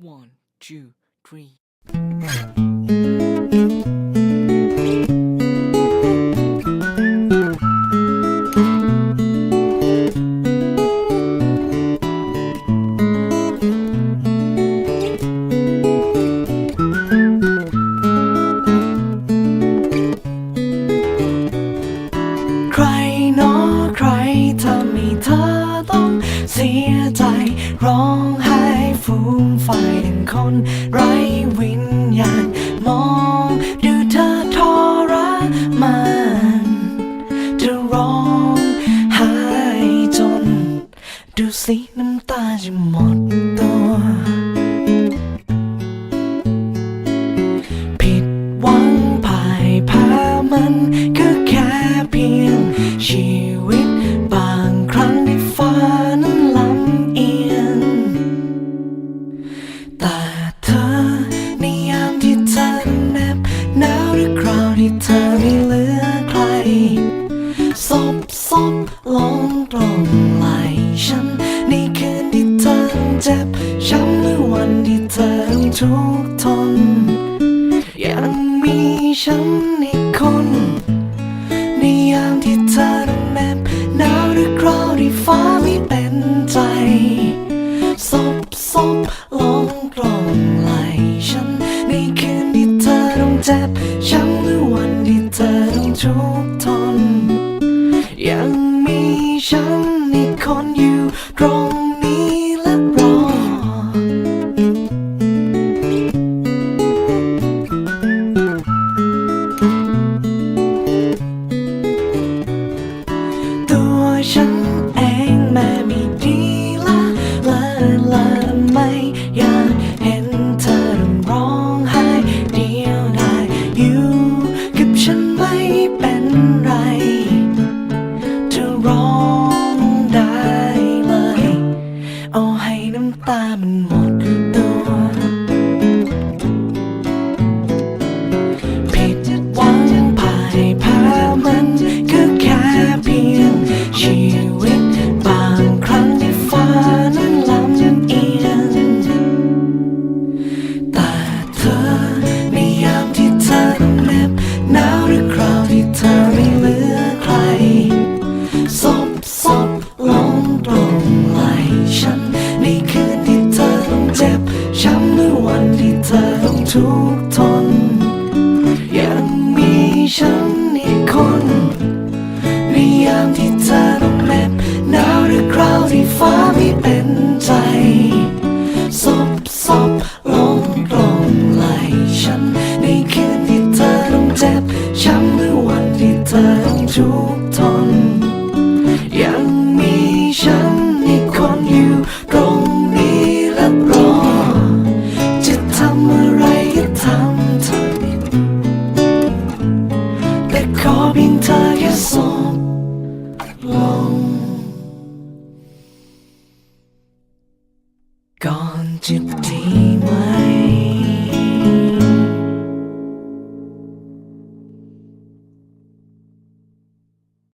One, two, three. สียใจ ร้องไห้ฟูมไฟดังคนไร้วิญญาณมองดูเธอทรมานจะร้องไห้จน ดูสิน้ำตาจะหมดตัว ซบซบลงตรงไหลฉันในคืนที่เธอเจ็บช้ำหรือวันที่เธอทุกทน ยังมีฉันอีคนในยามที่เธอต้องแนบหนาวหรือคราวที่ฟ้าไม่เป็นใจซบซบลงตรงไหลฉันในคืนที่เธอต้องเจ็บช้ำหรือวันที่เธอต้องทุก ร้องได้เลยเอาให้น้ำตามันหมด ทุกทน ยังมีฉันอีกคน ในยามที่เธอต้องเหน็บหนาวหรือคราวที่ฟ้ามี Chip,